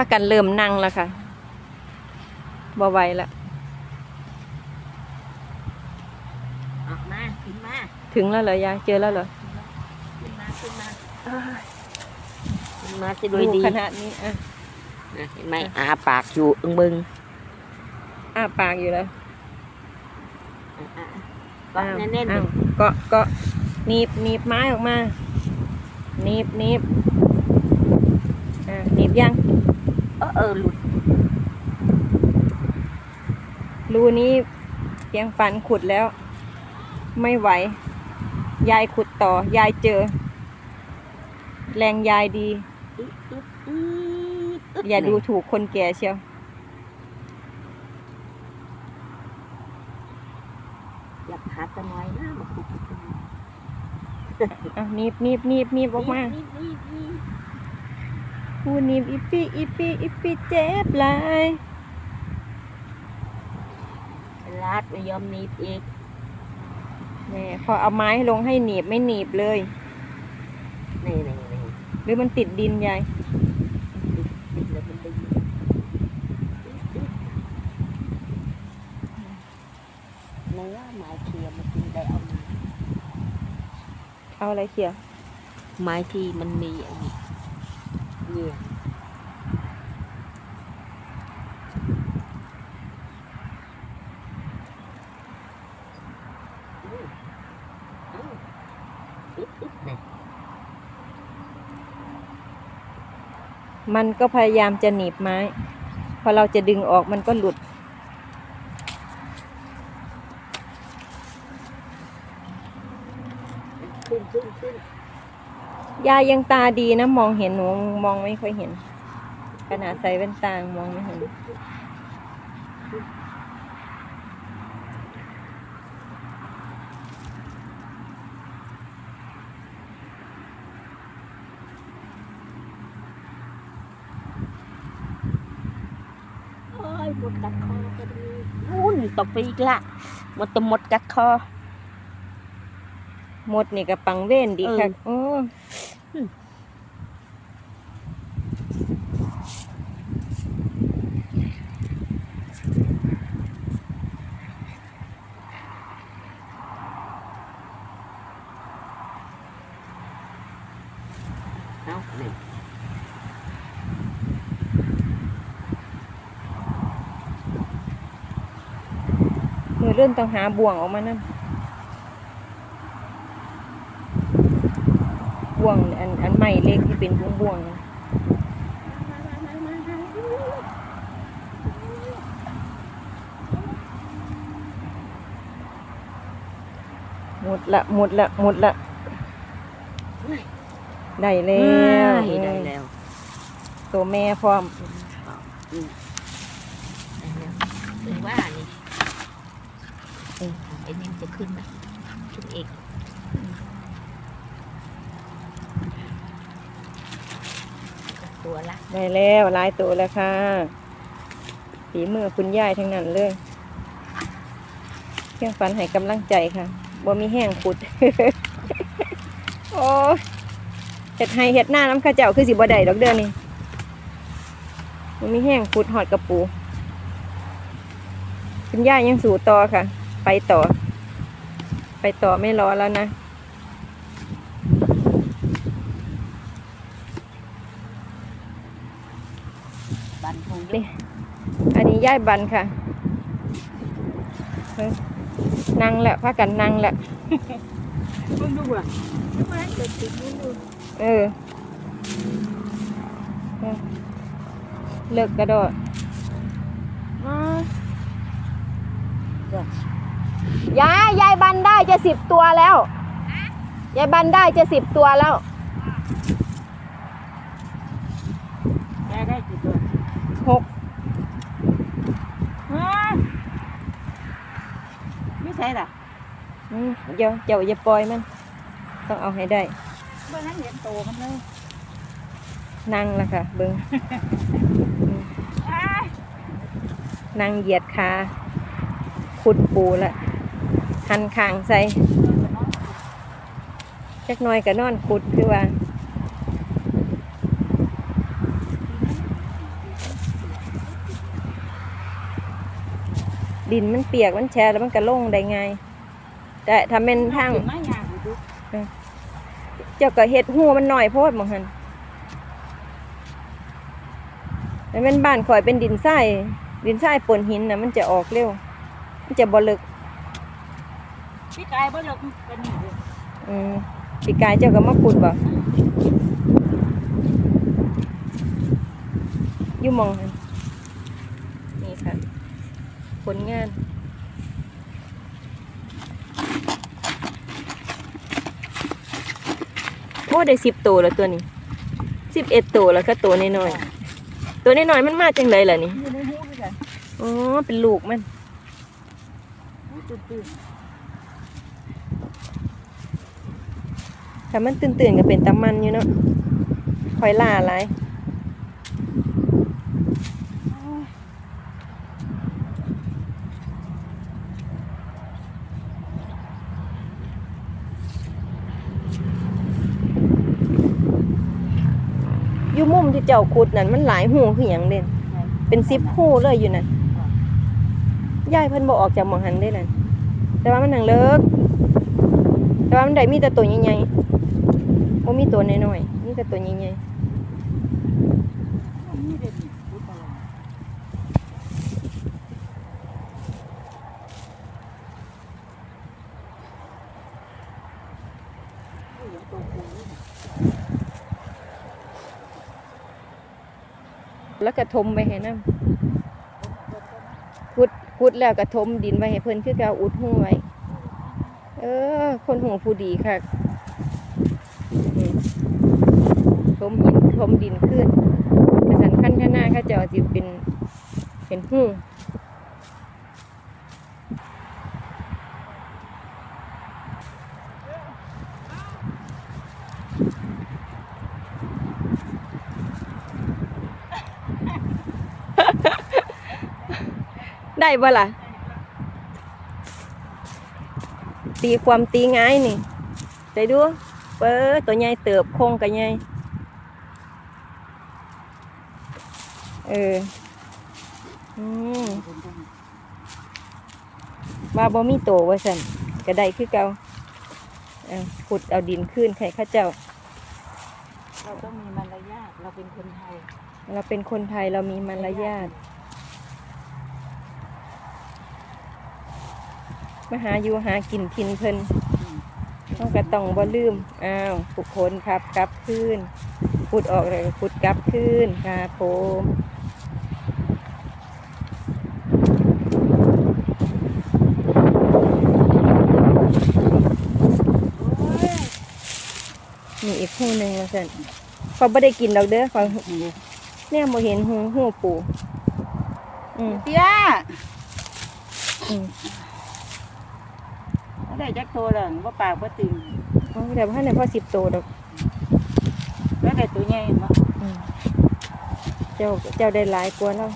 ากันเริ่มนั่งแล้วค่ะบ่ไหวละออกมาขึ้นมาถึงแล้วเหรอยายเจอแล้วเหรอขึ้นมาขึ้นมาอ้ายขึ้นมาจะโดยดีขนาดนี้อะนะเห็นไหมอาปากอยู่อึ้งบึงอ้าปากอยู่แล้วอะอะก็แน่นๆอ้าเลวยเกาะเกาะหนีบหนีบไม้ออกมาหนีบหนีบอ่าหนีบยัง เออเออหลุด รูนี้เพียงฝันขุดแล้ว ไม่ไหว ยายขุดต่อ ยายเจอ แรงยายดี อึ๊บอึ๊บอึ๊บอึ๊บอย่าดูถูกคนแก่เชียว อยากหาตะน้อยนะมาขุดขุดขุดอะหนีบหนีบหนีบหนีบออกมา นี่นี่นี่ พูหนีบอีปีอีปีอีปีเจ็บหลายลาดไม่ยอมหนีบอีกแหม่พอเอาไม้ลงให้หนีบไม่หนีบเลย นี่นี่นี่หรือมันติดดินยายติดเลยมันดึงเนื้อไม้เคียมันกินได้เอามาเอาอะไรเขี่ยไม้ที่มันมีอันนี้ีมันก็พยายามจะหนีบไม้ พอเราจะดึงออกมันก็หลุด ขึ้นขึ้นขึ้น ยายยังตาดีนะ มองเห็นหนูมองไม่ค่อยเห็น ขนาดใส่แว่นตามองไม่เห็น โอ้ยหมดกัดคอก็ดีนู่นตกไปอีกละหมดแตหมดกัดคอหมดนี่กับปังเว้นดีค่ะเออโอ้ เอานี่มือเริ่มต้องหาบ่วงออกมานั่นบ่วงอัน อันใหม่เล็กที่เป็นบ่วงบ่วงๆนะหมดละหมดละหมดละได้แล้วได้ได้แล้ว ตัวแม่พร้อมอืมได้แล้วถึงว่านี่เออไอ้นี่มันจะขึ้นไหมขึ้นอีก ตัวละได้แล้วหลายตัวแล้วค่ะฝีมือคุณยายทั้งนั้นเลยเพียงฝันให้กำลังใจค่ะบ่มีแห้งขุด โอ้เห็ดให้เห็ดหน้าน้ำข้าเจ้าคือสิบ่ได้ดอกเดือนนี่บ่มีแห้งขุดหอดกระปู คุณย่ายังสู่ต่อค่ะ ไปต่อ ไปต่อไม่รอแล้วนะ บันทงนี่อันนี้ย่ายบันค่ะเฮ้ยนั่งแหละพากันนั่งแหละมึงดูอะทำไมเกิดติดมึงดูเออเออเลิกกระโดดอ้ายยายยายบันได้จะสิบตัวแล้วยายบันได้จะสิบตัวแล้ว เดี๋ยวเจ้าอย่าปล่อยมัน ต้องเอาให้ได้เบิ้งนั่งเห็นโตมันเลยนั่งละค่ะ เบิ้งนั่งเหยียดขาขุดปูละหันคางใส่จักน้อยกับนอนขุดคือว่าดินมันเปียกมันแช่แล้วมันก็ล่งได้ไง แต่ถ้าเป็นทางขึ้นมายากอยู่ดูเจ้าก็เฮ็ดหูมันหน่อยโพดบางหันแต่เป็นบ้านข่อยเป็นดินทรายดินทรายปนหินนะมันจะออกเร็ว มันจะบ่ลึกพี่กายบ่เลิกกันนี่เด้ออืมปีกายเจ้าก็มาขุดบ่อยู่หมองหันนี่ค่ะ ผลงาน โอ้ ได้สิบตัวแล้วตัวนี้สิบเอ็ดตัวแล้วก็ตัวน้อยๆตัวน้อยๆมันมาจังไดล่ะนี่อยู่ในหูด้วยกันอ๋อเป็นลูกมันตื่นๆแต่มันตื่นๆก็เป็นตะมันอยู่เนาะคอยล่าอะไร อยู่มุมที่เจ้าขุดนั่นมันหลายหูคือหยังเด่นเป็นสิบหูเลยอยู่นั่นยายเพิ่นบ่ออกจากหมองหันได้นั่นแต่ว่ามันหังเลิก แต่ว่ามันได้มีแต่ตัวใหญ่ๆบ่มีตัวน้อยๆมีแต่ตัวใหญ่นี่เด็ดนี่พูดอะไรโอ้ยยังตัวกูอยู่นี่ ๆ แล้วกระทมไปให้น้ำขุดขุดแล้วกระทมดินไว้ให้เพิ่นคือเกาอุดหูไว้เออ คนหูผู้ดีค่ะอืมทมหินทมดินขึ้นกระสันขั้นข้างหน้าข้าเจะจิเป็นเป็นหู ได้บ่ล่ะ ตีความตีง่ายนี่ใจดูเปิดตัวใหญ่เติบโคงกันใหญ่เอออืมว่าบ่มีโตว่าสันก็ได้คือเก่าเอาขุดเอาดินขึ้นใครข้าเจ้า เราต้องมีมารยาทเราเป็นคนไทย เราเป็นคนไทยเรามีมารยาทมาหาอยู่หากินทินเพิ่นต้องก็ต้องบ่ลืม อ้าวทุกคนครับกลับคืนขุดออกเลยขุดกลับคืนครับผมมีอีกหูหนึ่งมาสั่นเขาไม่ได้กินดอกเด้อเขา เนี่ยโมเห็นหูหูปูอืมเตี้ยอืมเขาได้จักโตแล้วว่าปากว่าติ่งเอาแต่ว่าในพ่อสิบโตดอกแล้วได้ตัวใหญ่เนาะอืมเจ้าเจ้าได้หลายกว่าเรา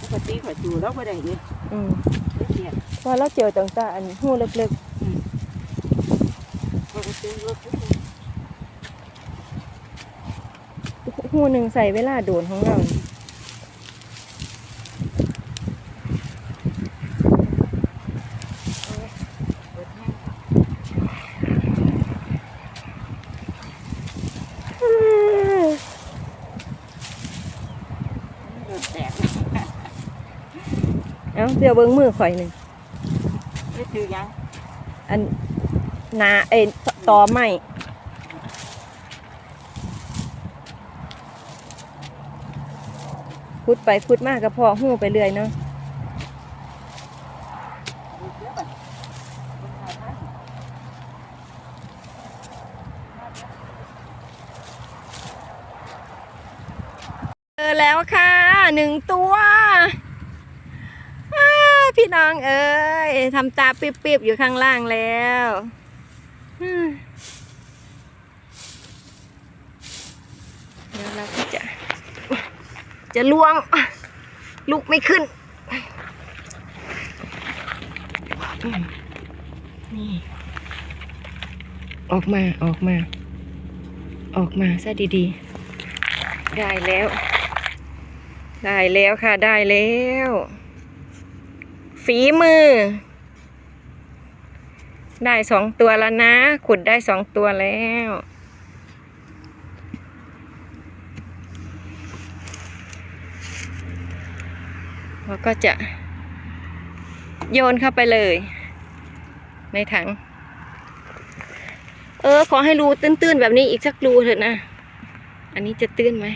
ปกติข่อยจูเราบ่ได้เด้อืมได้เตี้ยเพอเราเจอต่างตาอันหูเล็กปกติรถทุกคน ๆ หูหนึ่งใส่เวลาโดนของเรานี่เปิดแห้งรถแตกเอาเดี๋ยวเบิ้งมือข่อยหนึ่งนี่ถือยัง อันหนาเอ็นตอไม้ พุดไปพุดมากก็พอหู้ไปเรื่อยเนาะเจอแล้วค่ะหนึ่งตัวพี่น้องเอ้ยทำตาปิ๊บๆอยู่ข้างล่างแล้วเดี๋ยวเราก็จะ จะล่วง ลุกไม่ขึ้นอืมนี่ ออกมาออกมา ออกมาซะดีๆ ได้แล้ว ได้แล้วค่ะได้แล้ว ฝีมือ ได้สองตัวแล้วนะ ขุดได้สองตัวแล้ว เราก็จะโยนเข้าไปเลย ในถัง เออ ขอให้รูตื้นๆแบบนี้อีกสักรูเถอะนะ อันนี้จะตื้นไหม